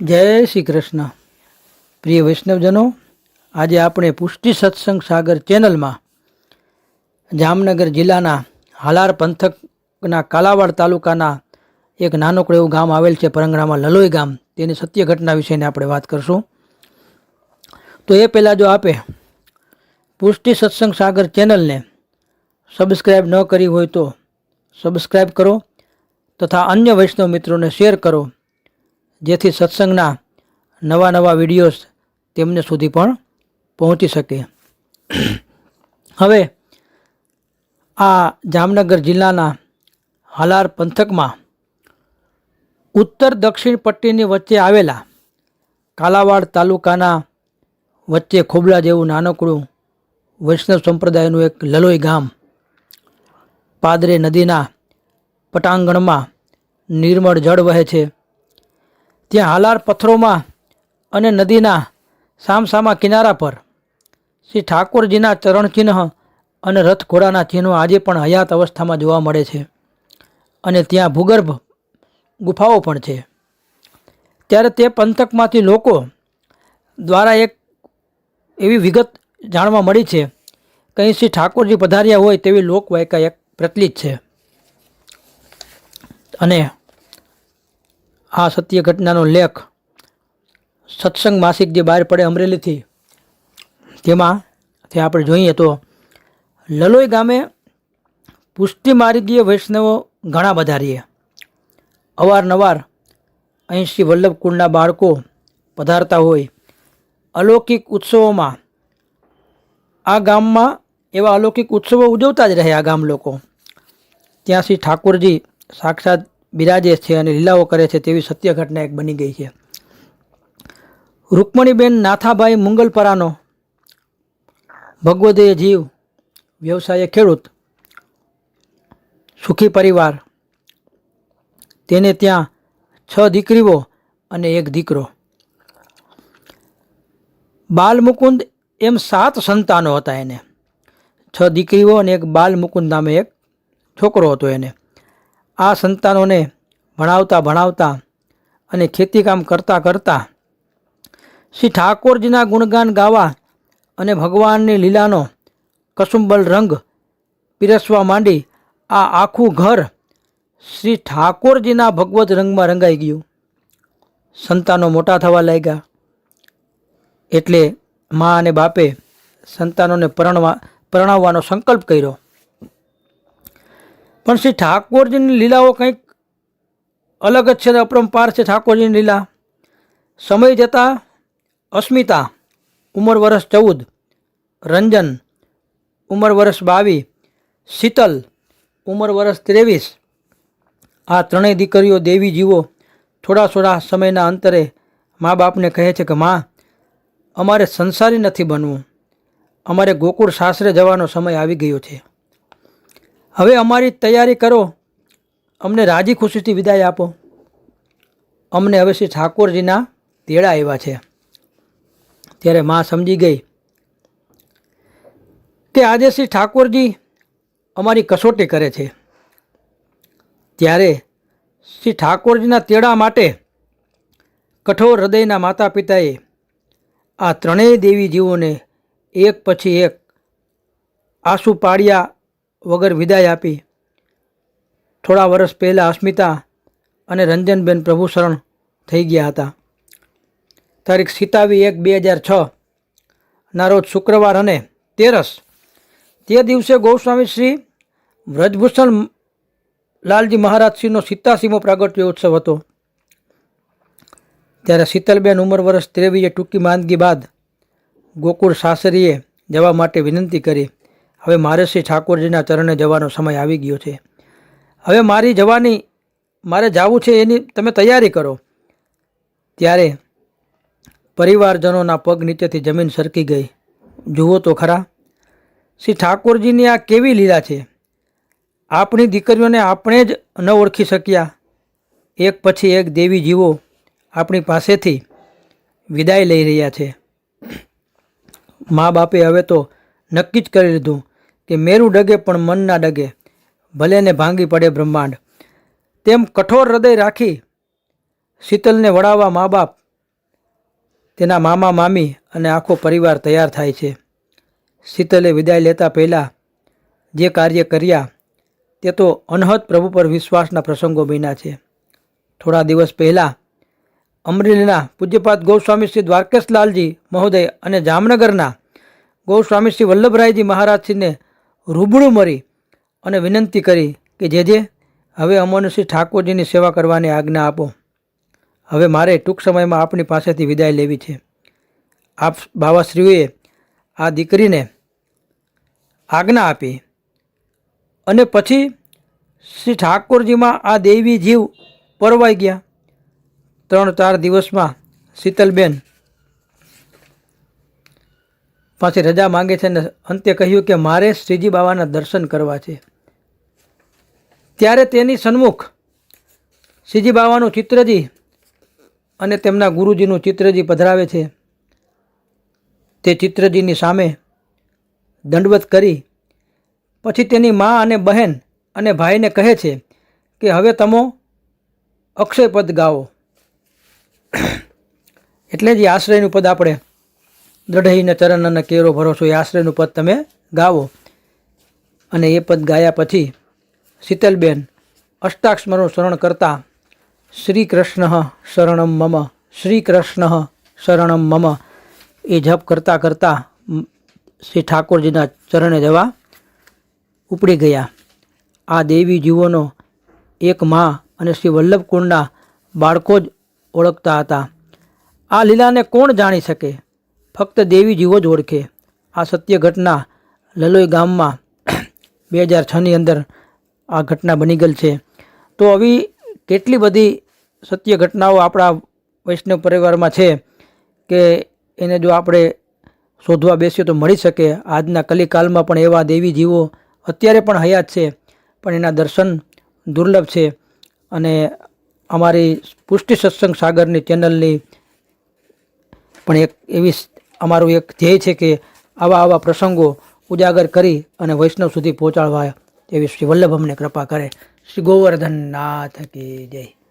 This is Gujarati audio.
જય શ્રી કૃષ્ણ. પ્રિય વૈષ્ણવજનો, આજે આપણે પુષ્ટિ સત્સંગ સાગર ચેનલમાં જામનગર જિલ્લાના હાલાર પંથકના કાલાવાડ તાલુકાના એક નાનકડું એવું ગામ આવેલ છે પરંગણામાં લલોઈ ગામ. તેની સત્ય ઘટના વિશેની આપણે વાત કરશું. તો એ પહેલાં જો આપે પુષ્ટિ સત્સંગ સાગર ચેનલને સબસ્ક્રાઈબ ન કરી હોય તો સબસ્ક્રાઈબ કરો તથા અન્ય વૈષ્ણવ મિત્રોને શેર કરો. જેથી સત્સંગના નવા નવા વિડીયોઝ તેમને સુધી પણ પહોંચી શકે. હવે આ જામનગર જિલ્લાના હાલાર પંથકમાં ઉત્તર દક્ષિણ પટ્ટીની વચ્ચે આવેલા કાલાવાડ તાલુકાના વચ્ચે ખોબલા જેવું નાનકડું વૈષ્ણવ સંપ્રદાયનું એક લલોઈ ગામ પાદરે નદીના પટાંગણમાં નિર્મળ જળ વહે છે. ત્યાં હાલાર પથ્થરોમાં અને નદીના સામસામા કિનારા પર શ્રી ઠાકોરજીના ચરણચિહ્ન અને રથ ઘોડાના ચિહ્નો આજે પણ હયાત અવસ્થામાં જોવા મળે છે અને ત્યાં ભૂગર્ભ ગુફાઓ પણ છે. ત્યારે તે પંથકમાંથી લોકો દ્વારા એક એવી વિગત જાણવા મળી છે. કે અહીં શ્રી ઠાકોરજી પધાર્યા હોય તેવી લોકવાયકા એક પ્રચલિત છે. અને આ સત્ય ઘટનાનો લેખ સત્સંગ માસિક જે બહાર પડે અમરેલીથી, તેમાં, તે આપણે જોઈએ તો, લલોઈ ગામે પુષ્ટિ માર્ગીય વૈષ્ણવો ઘણા બધા રહીએ. અવારનવાર અહીં શ્રી વલ્લભકુંડના બાળકો પધારતા હોય. અલૌકિક ઉત્સવોમાં આ ગામમાં એવા અલૌકિક ઉત્સવો ઉજવતા જ રહે આ ગામ લોકો. ત્યાં શ્રી ઠાકોરજી સાક્ષાત બિરાજે છે અને લીલાઓ કરે છે તેવી સત્ય ઘટના એક બની ગઈ છે. રૂકમણીબેન નાથાભાઈ મુંગલપરાનો ભગવદય જીવ, વ્યવસાય, ખેડૂત, સુખી પરિવાર. તેને ત્યાં છ દીકરીઓ અને એક દીકરો. બાલમુકુંદ એમ સાત સંતાનો હતા એને. છ દીકરીઓ અને એક બાલમુકુંદ નામે એક છોકરો હતો એને. આ સંતાનોને ભણાવતા ભણાવતા અને ખેતીકામ કરતાં કરતાં શ્રી ઠાકોરજીના ગુણગાન ગાવા અને ભગવાનની લીલાનો કસુંબલ રંગ પીરસવા માંડી આ આખું ઘર શ્રી ઠાકોરજીના ભગવત રંગમાં રંગાઈ ગયું. સંતાનો મોટા થવા લાગ્યા. એટલે મા અને બાપે સંતાનોને પરણવા, પરણાવવાનો સંકલ્પ કર્યો. પણ શ્રી ઠાકોરજીની લીલાઓ કંઈક અલગ જ છે અપરંપાર છે ઠાકોરજીની લીલા. સમય જતાં અસ્મિતા, ઉંમર વર્ષ ચૌદ. રંજન, ઉંમર વર્ષ બાવીસ. શીતલ, ઉંમર વર્ષ ત્રેવીસ. આ ત્રણેય દીકરીઓ દેવી જીવો. થોડા થોડા સમયના અંતરે મા બાપને કહે છે કે, માં, અમારે સંસારી નથી બનવું. અમારે ગોકુળ સાસરે જવાનો સમય આવી ગયો છે. હવે અમારી તૈયારી કરો. અમને રાજી ખુશીથી વિદાય આપો. અમને હવે શ્રી ઠાકોરજીના તેડા આવ્યા છે. ત્યારે માં સમજી ગઈ કે આજે શ્રી ઠાકોરજી અમારી કસોટી કરે છે. ત્યારે શ્રી ઠાકોરજીના તેડા માટે કઠોર હૃદયના માતા પિતાએ આ ત્રણેય દેવી જીવોને એક પછી એક આંસુ પાડ્યા વગર વિદાય આપી. થોડા વર્ષ પહેલાં અસ્મિતા અને રંજનબેન પ્રભુશરણ થઈ ગયા હતા. તારીખ સિતાવી એક બે હજાર છ ના રોજ શુક્રવાર અને તેરસ, તે દિવસે ગૌસ્વામી શ્રી વ્રજભૂષણ લાલજી મહારાજશ્રીનો સિત્તાસીમો પ્રાગટ્ય ઉત્સવ હતો. ત્યારે શીતલબેન ઉંમર વર્ષ ત્રેવીએ ટૂંકી માંદગી બાદ ગોકુળ સાસરીએ જવા માટે વિનંતી કરી. હવે મારે શ્રી ઠાકોરજીના ચરણે જવાનો સમય આવી ગયો છે. હવે મારી જવાની, મારે જવું છે એની તમે તૈયારી કરો. ત્યારે પરિવારજનોના પગ નીચેથી જમીન સરકી ગઈ. જુઓ તો ખરા, શ્રી ઠાકોરજીની આ કેવી લીલા છે. આપણી દીકરીઓને આપણે જ ન ઓળખી શક્યા. એક પછી એક દેવી જીવો આપણી પાસેથી વિદાય લઈ રહ્યા છે. મા બાપે હવે તો નક્કી જ કરી લીધું કે મેરું ડગે પણ મન ના ડગે ભલે ને ભાંગી પડે બ્રહ્માંડ. તેમ કઠોર હૃદય રાખી શીતલને વળાવવા મા બાપ તેના મામા, મામી અને આખો પરિવાર તૈયાર થાય છે. શીતલે વિદાય લેતા પહેલાં જે કાર્ય કર્યા, તે તો અનહદ પ્રભુ પર વિશ્વાસના પ્રસંગો બન્યા છે. થોડા દિવસ પહેલાં અમરેલીના પૂજ્યપાત ગૌસ્વામી શ્રી દ્વારકેશલાલજી મહોદય અને જામનગરના ગૌસ્વામી શ્રી વલ્લભરાયજી મહારાજશ્રીને રૂબરૂ મળી અને વિનંતી કરી કે જે જે, હવે અમોને શ્રી ઠાકોરજીની સેવા કરવાની આજ્ઞા આપો. હવે મારે ટૂંક સમયમાં આપની પાસેથી વિદાય લેવી છે. આપ બાવાશ્રીઓએ આ દીકરીને આજ્ઞા આપી અને પછી શ્રી ઠાકોરજીમાં આ દૈવી જીવ પરવાઈ ગયા. ત્રણ ચાર દિવસમાં શીતલબેન પાછી રજા માંગે છે અને અંતે કહ્યું કે મારે શ્રીજી બાબાના દર્શન કરવા છે. ત્યારે તેની સન્મુખ શ્રીજી બાબાનું ચિત્રજી અને તેમના ગુરુજીનું ચિત્રજી પધરાવે છે. તે ચિત્રજીની સામે દંડવત કરી પછી તેની મા અને બહેન અને ભાઈને કહે છે કે હવે તમો અક્ષયપદ ગાઓ. એટલે જ આશ્રયનું પદ આપણે દ્રઢહીને ચરણ અને કેરો ભરોસો એ આશ્રયનું પદ તમે ગાવો. અને એ પદ ગાયા પછી શીતલબેન અષ્ટાક્ષરનું શરણ કરતા શ્રી કૃષ્ણ શરણમ મમ શ્રી કૃષ્ણ શરણમ મમ, એ જપ કરતાં કરતાં શ્રી ઠાકોરજીના ચરણે જવા ઉપડી ગયા. આ દેવી જીવોનો એક મા અને શ્રી વલ્લભકુંડના બાળકો જ ઓળખતા હતા. આ લીલાને કોણ જાણી શકે? ફક્ત દેવી જીવો જ ઓળખે. આ સત્ય ઘટના લલોઈ ગામમાં બે હજાર છની અંદર આ ઘટના બની ગયેલ છે. તો આવી કેટલી બધી સત્ય ઘટનાઓ આપણા વૈષ્ણવ પરિવારમાં છે કે એને જો આપણે શોધવા બેસીએ તો મળી શકે. આજના કલિકાલમાં પણ એવા દેવી જીવો અત્યારે પણ હયાત છે, પણ એના દર્શન દુર્લભ છે અને અમારી પુષ્ટિ સત્સંગ સાગરની ચેનલની પણ એક એવી અમારું એક ધ્યેય છે કે આવા આવા પ્રસંગો ઉજાગર કરી અને વૈષ્ણવ સુધી પહોંચાડવા એવી શ્રી વલ્લભ અમને કૃપા કરે. શ્રી ગોવર્ધન નાથ કી જય.